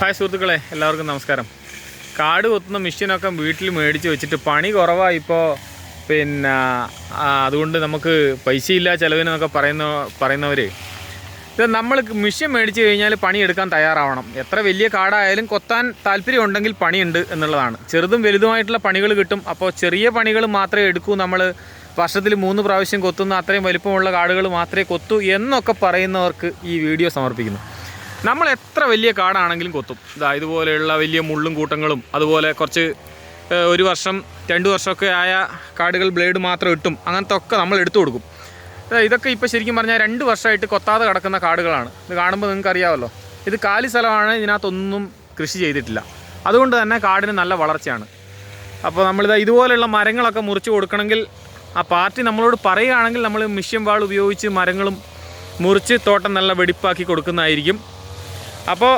Hi സുഹൃത്തുക്കളെ എല്ലാവർക്കും നമസ്കാരം. കാട് കൊത്തുന്ന മെഷീനൊക്കെ വീട്ടിൽ മേടിച്ച് വെച്ചിട്ട് പണി കുറവാണ് ഇപ്പോൾ പിന്നെ അതുകൊണ്ട് നമുക്ക് പൈസയില്ല ചിലവിനൊക്കെ പറയുന്ന പറയുന്നവർ ഇത് നമ്മൾ മെഷീൻ മേടിച്ച് കഴിഞ്ഞാൽ പണിയെടുക്കാൻ തയ്യാറാവണം. എത്ര വലിയ കാടായാലും കൊത്താൻ താല്പര്യം ഉണ്ടെങ്കിൽ പണിയുണ്ട് എന്നുള്ളതാണ്. ചെറുതും വലുതുമായിട്ടുള്ള പണികൾ കിട്ടും. അപ്പോൾ ചെറിയ പണികൾ മാത്രമേ എടുക്കൂ നമ്മൾ വർഷത്തിൽ മൂന്ന് പ്രാവശ്യം കൊത്തുന്ന അത്രയും വലിപ്പമുള്ള കാടുകൾ മാത്രമേ കൊത്തൂ എന്നൊക്കെ പറയുന്നവർക്ക് ഈ വീഡിയോ സമർപ്പിക്കുന്നു. നമ്മൾ എത്ര വലിയ കാടാണെങ്കിലും കൊത്തും. ഇതാ ഇതുപോലെയുള്ള വലിയ മുള്ളും കൂട്ടങ്ങളും അതുപോലെ കുറച്ച് ഒരു വർഷം രണ്ട് വർഷമൊക്കെ ആയ കാടുകൾ ബ്ലേഡ് മാത്രം ഇട്ടും അങ്ങനത്തെ ഒക്കെ നമ്മൾ എടുത്തു കൊടുക്കും. ഇതൊക്കെ ഇപ്പോൾ ശരിക്കും പറഞ്ഞാൽ രണ്ട് വർഷമായിട്ട് കൊത്താതെ കിടക്കുന്ന കാടുകളാണ്. ഇത് കാണുമ്പോൾ നിങ്ങൾക്ക് അറിയാമല്ലോ ഇത് കാലി സ്ഥലമാണ് ഇതിനകത്തൊന്നും കൃഷി ചെയ്തിട്ടില്ല. അതുകൊണ്ട് തന്നെ കാടിന് നല്ല വളർച്ചയാണ്. അപ്പോൾ നമ്മളിത് ഇതുപോലെയുള്ള മരങ്ങളൊക്കെ മുറിച്ച് കൊടുക്കണമെങ്കിൽ ആ പാർട്ടി നമ്മളോട് പറയുകയാണെങ്കിൽ നമ്മൾ മിഷ്യൻ വാൾ ഉപയോഗിച്ച് മരങ്ങളും മുറിച്ച് തോട്ടം നല്ല വെടിപ്പാക്കി കൊടുക്കുന്നതായിരിക്കും. അപ്പോൾ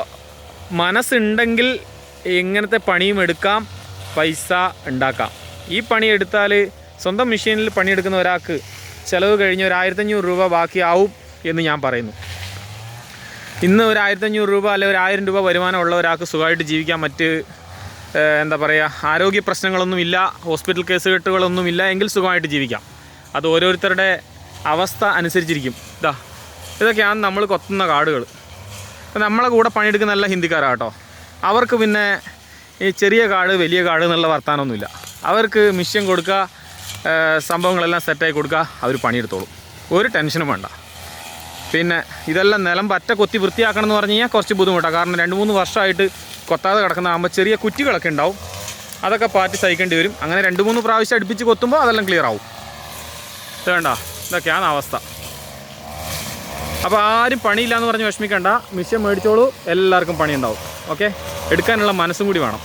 മനസ്സുണ്ടെങ്കിൽ എങ്ങനത്തെ പണിയും എടുക്കാം പൈസ ഉണ്ടാക്കാം. ഈ പണി എടുത്താൽ സ്വന്തം മെഷീനിൽ പണിയെടുക്കുന്ന ഒരാൾക്ക് ചിലവ് കഴിഞ്ഞ് ഒരു ആയിരത്തഞ്ഞൂറ് രൂപ ബാക്കിയാവും എന്ന് ഞാൻ പറയുന്നു. ഇന്ന് ഒരു ആയിരത്തഞ്ഞൂറ് രൂപ അല്ലെങ്കിൽ ഒരു ആയിരം രൂപ വരുമാനമുള്ള ഒരാൾക്ക് സുഖമായിട്ട് ജീവിക്കാൻ മറ്റ് എന്താ പറയുക ആരോഗ്യ പ്രശ്നങ്ങളൊന്നുമില്ല ഹോസ്പിറ്റൽ കേസ് കെട്ടുകളൊന്നുമില്ല എങ്കിൽ സുഖമായിട്ട് ജീവിക്കാം. അത് ഓരോരുത്തരുടെ അവസ്ഥ അനുസരിച്ചിരിക്കും. ഇതാ ഇതൊക്കെയാണ് നമ്മൾ കൊത്തുന്ന കാടുകൾ. ഇപ്പം നമ്മളെ കൂടെ പണിയെടുക്കുന്ന നല്ല ഹിന്ദിക്കാരാണ് കേട്ടോ. അവർക്ക് പിന്നെ ഈ ചെറിയ കാട് വലിയ കാട് എന്നുള്ള വർത്താനമൊന്നുമില്ല അവർക്ക് മിഷ്യൻ കൊടുക്കുക സംഭവങ്ങളെല്ലാം സെറ്റായി കൊടുക്കുക അവർ പണിയെടുത്തോളും. ഒരു ടെൻഷനും വേണ്ട. പിന്നെ ഇതെല്ലാം നിലം പറ്റ കൊത്തി വൃത്തിയാക്കണം എന്ന് പറഞ്ഞു കഴിഞ്ഞാൽ കുറച്ച് ബുദ്ധിമുട്ടാണ് കാരണം രണ്ട് മൂന്ന് വർഷമായിട്ട് കൊത്താതെ കിടക്കുന്നതാകുമ്പോൾ ചെറിയ കുറ്റികളൊക്കെ ഉണ്ടാവും. അതൊക്കെ പാറ്റി സഹിക്കേണ്ടി വരും. അങ്ങനെ രണ്ട് മൂന്ന് പ്രാവശ്യം അടുപ്പിച്ച് കൊത്തുമ്പോൾ അതെല്ലാം ക്ലിയർ ആവും. വേണ്ട ഇതൊക്കെയാണ് അവസ്ഥ. അപ്പോൾ ആരും പണിയില്ല എന്ന് പറഞ്ഞ് വിഷമിക്കണ്ട. മിഷ്യൻ മേടിച്ചോളൂ. എല്ലാവർക്കും പണിയുണ്ടാവും. ഓക്കെ എടുക്കാനുള്ള മനസ്സും കൂടി വേണം.